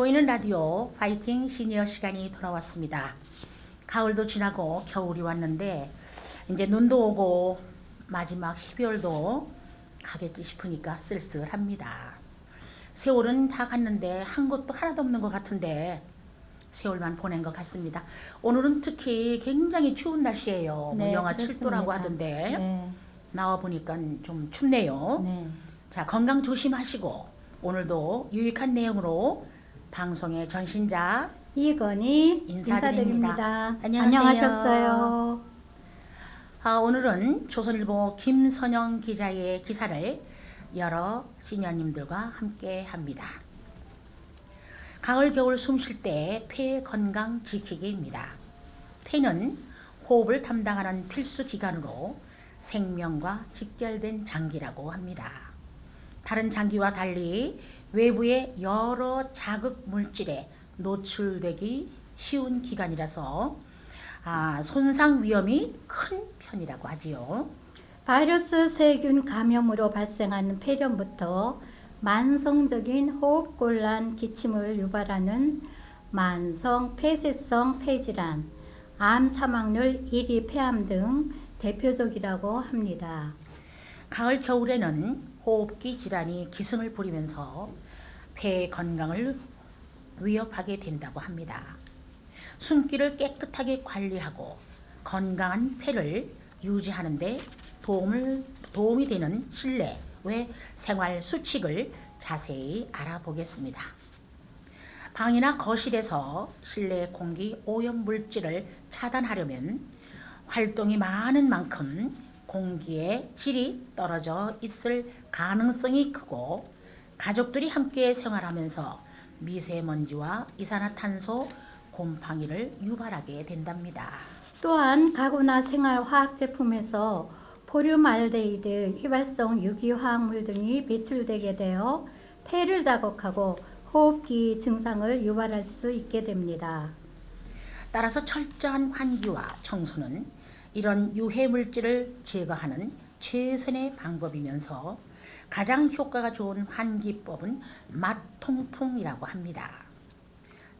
보이는 라디오 파이팅 시니어 시간이 돌아왔습니다. 가을도 지나고 겨울이 왔는데 이제 눈도 오고 마지막 12월도 가겠지 싶으니까 쓸쓸합니다. 세월은 다 갔는데 한 것도 하나도 없는 것 같은데 세월만 보낸 것 같습니다. 오늘은 특히 굉장히 추운 날씨예요. 뭐 네, 영하 그렇습니다. 7도라고 하던데 네, 나와 보니까 좀 춥네요. 네. 자, 건강 조심하시고 오늘도 유익한 내용으로 방송의 전신자 이건희 인사드립니다. 인사드립니다. 안녕하세요. 안녕하셨어요. 아, 오늘은 조선일보 김선영 기자의 기사를 여러 시니어님들과 함께 합니다. 가을 겨울 숨 쉴 때 폐 건강 지키기입니다. 폐는 호흡을 담당하는 필수 기관으로 생명과 직결된 장기라고 합니다. 다른 장기와 달리 외부의 여러 자극 물질에 노출되기 쉬운 기관이라서 아, 손상 위험이 큰 편이라고 하지요. 바이러스 세균 감염으로 발생하는 폐렴부터 만성적인 호흡곤란 기침을 유발하는 만성 폐쇄성 폐질환, 암 사망률 1위 폐암 등 대표적이라고 합니다. 가을 겨울에는 호흡기 질환이 기승을 부리면서 폐 건강을 위협하게 된다고 합니다. 숨기를 깨끗하게 관리하고 건강한 폐를 유지하는 데 도움을 도움이 되는 실내 외 생활 수칙을 자세히 알아보겠습니다. 방이나 거실에서 실내 공기 오염 물질을 차단하려면 활동이 많은 만큼 공기의 질이 떨어져 있을 가능성이 크고 가족들이 함께 생활하면서 미세먼지와 이산화탄소 곰팡이를 유발하게 된답니다. 또한 가구나 생활 화학 제품에서 포름알데히드, 휘발성 유기화학물 등이 배출되게 되어 폐를 자극하고 호흡기 증상을 유발할 수 있게 됩니다. 따라서 철저한 환기와 청소는 이런 유해 물질을 제거하는 최선의 방법이면서 가장 효과가 좋은 환기법은 맛통풍이라고 합니다.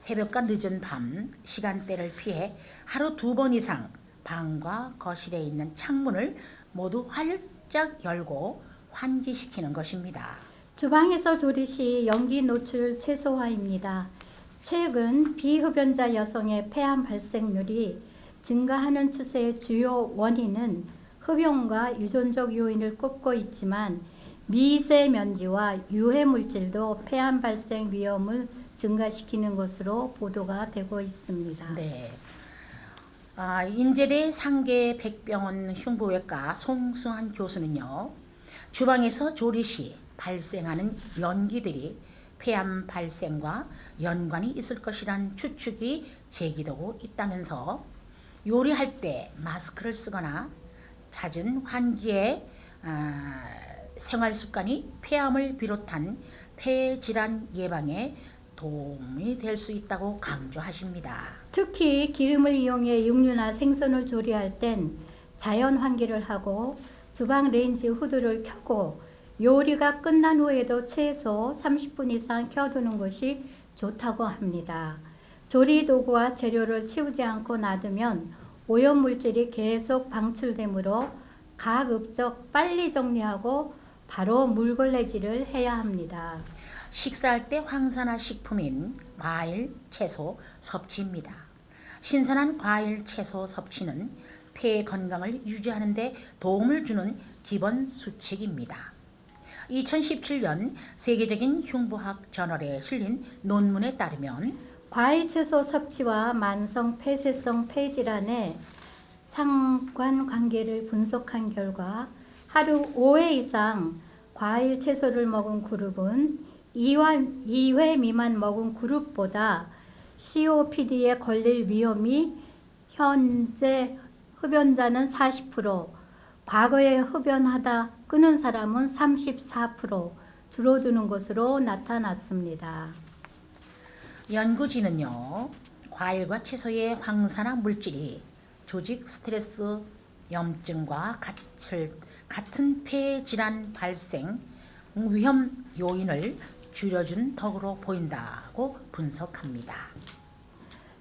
새벽과 늦은 밤 시간대를 피해 하루 두 번 이상 방과 거실에 있는 창문을 모두 활짝 열고 환기시키는 것입니다. 주방에서 조리 시 연기 노출 최소화입니다. 최근 비흡연자 여성의 폐암 발생률이 증가하는 추세의 주요 원인은 흡연과 유전적 요인을 꼽고 있지만 미세먼지와 유해 물질도 폐암 발생 위험을 증가시키는 것으로 보도가 되고 있습니다. 네. 아, 인제대 상계 백병원 흉부외과 송승환 교수는요. 주방에서 조리 시 발생하는 연기들이 폐암 발생과 연관이 있을 것이란 추측이 제기되고 있다면서 요리할 때 마스크를 쓰거나 잦은 환기의 아, 생활 습관이 폐암을 비롯한 폐 질환 예방에 도움이 될 수 있다고 강조하십니다. 특히 기름을 이용해 육류나 생선을 조리할 땐 자연 환기를 하고 주방 레인지 후드를 켜고 요리가 끝난 후에도 최소 30분 이상 켜두는 것이 좋다고 합니다. 조리 도구와 재료를 치우지 않고 놔두면 오염 물질이 계속 방출되므로 가급적 빨리 정리하고 바로 물걸레질을 해야 합니다. 식사할 때 황산화 식품인 과일, 채소 섭취입니다. 신선한 과일, 채소 섭취는 폐 건강을 유지하는 데 도움을 주는 기본 수칙입니다. 2017년 세계적인 흉부학 저널에 실린 논문에 따르면 과일 채소 섭취와 만성 폐쇄성 폐질환의 상관 관계를 분석한 결과 하루 5회 이상 과일 채소를 먹은 그룹은 2회, 2회 미만 먹은 그룹보다 COPD에 걸릴 위험이 현재 흡연자는 40%, 과거에 흡연하다 끊은 사람은 34% 줄어드는 것으로 나타났습니다. 연구진은요, 과일과 채소의 황산화 물질이 조직 스트레스, 염증과 같을, 같은 폐 질환 발생 위험 요인을 줄여준 덕으로 보인다고 분석합니다.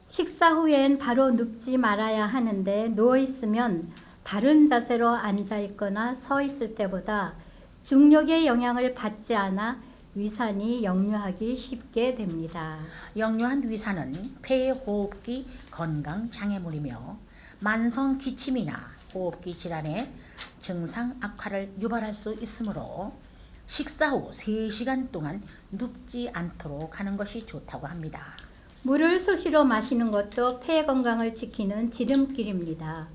식사 후엔 바로 눕지 말아야 하는데 누워 있으면 바른 자세로 앉아 있거나 서 있을 때보다 중력의 영향을 받지 않아 위산이 역류하기 쉽게 됩니다. 역류한 위산은 폐호흡기 건강 장애물이며 만성 기침이나 호흡기 질환의 증상 악화를 유발할 수 있으므로 식사 후 3시간 동안 눕지 않도록 하는 것이 좋다고 합니다. 물을 수시로 마시는 것도 폐 건강을 지키는 지름길입니다.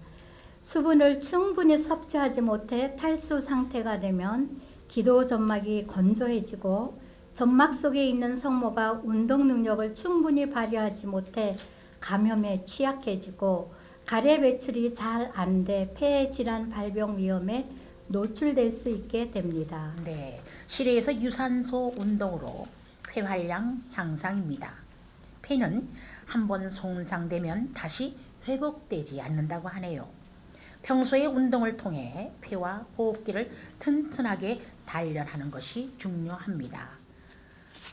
수분을 충분히 섭취하지 못해 탈수 상태가 되면 기도 점막이 건조해지고 점막 속에 있는 성모가 운동 능력을 충분히 발휘하지 못해 감염에 취약해지고 가래 배출이 잘 안 돼 폐 질환 발병 위험에 노출될 수 있게 됩니다. 네, 실외에서 유산소 운동으로 폐활량 향상입니다. 폐는 한 번 손상되면 다시 회복되지 않는다고 하네요. 평소에 운동을 통해 폐와 호흡기를 튼튼하게 단련하는 것이 중요합니다.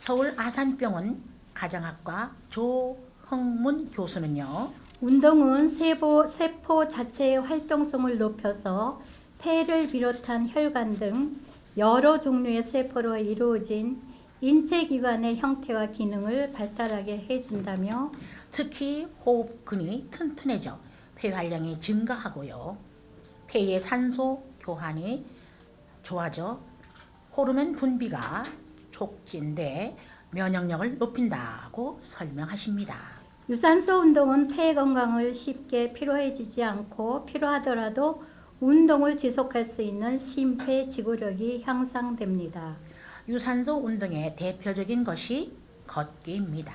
서울 아산병원 가정학과 조흥문 교수는요. 운동은 세포, 세포 자체의 활동성을 높여서 폐를 비롯한 혈관 등 여러 종류의 세포로 이루어진 인체 기관의 형태와 기능을 발달하게 해준다며 특히 호흡근이 튼튼해져 폐활량이 증가하고요. 폐의 산소 교환이 좋아져 호르몬 분비가 촉진돼 면역력을 높인다고 설명하십니다. 유산소 운동은 폐 건강을 쉽게 피로해지지 않고 필요하더라도 운동을 지속할 수 있는 심폐 지구력이 향상됩니다. 유산소 운동의 대표적인 것이 걷기입니다.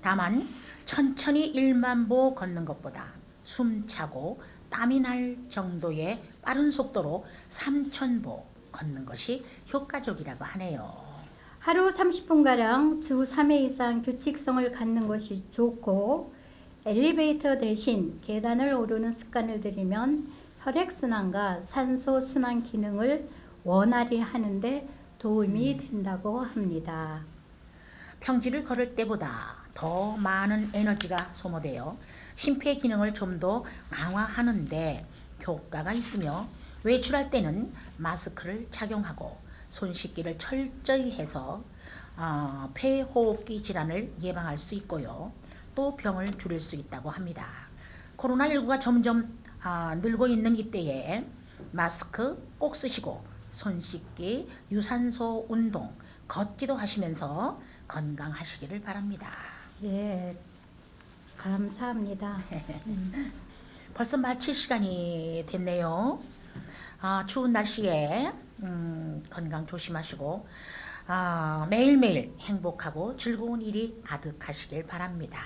다만 천천히 1만 보 걷는 것보다 숨차고 땀이 날 정도의 빠른 속도로 3천 보 걷는 것이 효과적이라고 하네요. 하루 30분가량 주 3회 이상 규칙성을 갖는 것이 좋고 엘리베이터 대신 계단을 오르는 습관을 들이면 혈액순환과 산소순환 기능을 원활히 하는데 도움이 된다고 합니다. 평지를 걸을 때보다 더 많은 에너지가 소모되어 심폐 기능을 좀 더 강화하는데 효과가 있으며 외출할 때는 마스크를 착용하고 손 씻기를 철저히 해서 어, 폐호흡기 질환을 예방할 수 있고요. 또 병을 줄일 수 있다고 합니다. 코로나19가 점점 아, 늘고 있는 이때에 마스크 꼭 쓰시고 손 씻기, 유산소 운동, 걷기도 하시면서 건강하시기를 바랍니다. 예, 감사합니다. 벌써 마칠 시간이 됐네요. 아, 추운 날씨에 음, 건강 조심하시고 아, 매일매일 행복하고 즐거운 일이 가득하시길 바랍니다.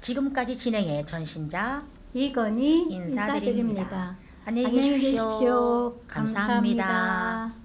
지금까지 진행해 전신자 이건희 인사드립니다. 인사드립니다. 안녕히. 계십시오. 감사합니다. 감사합니다.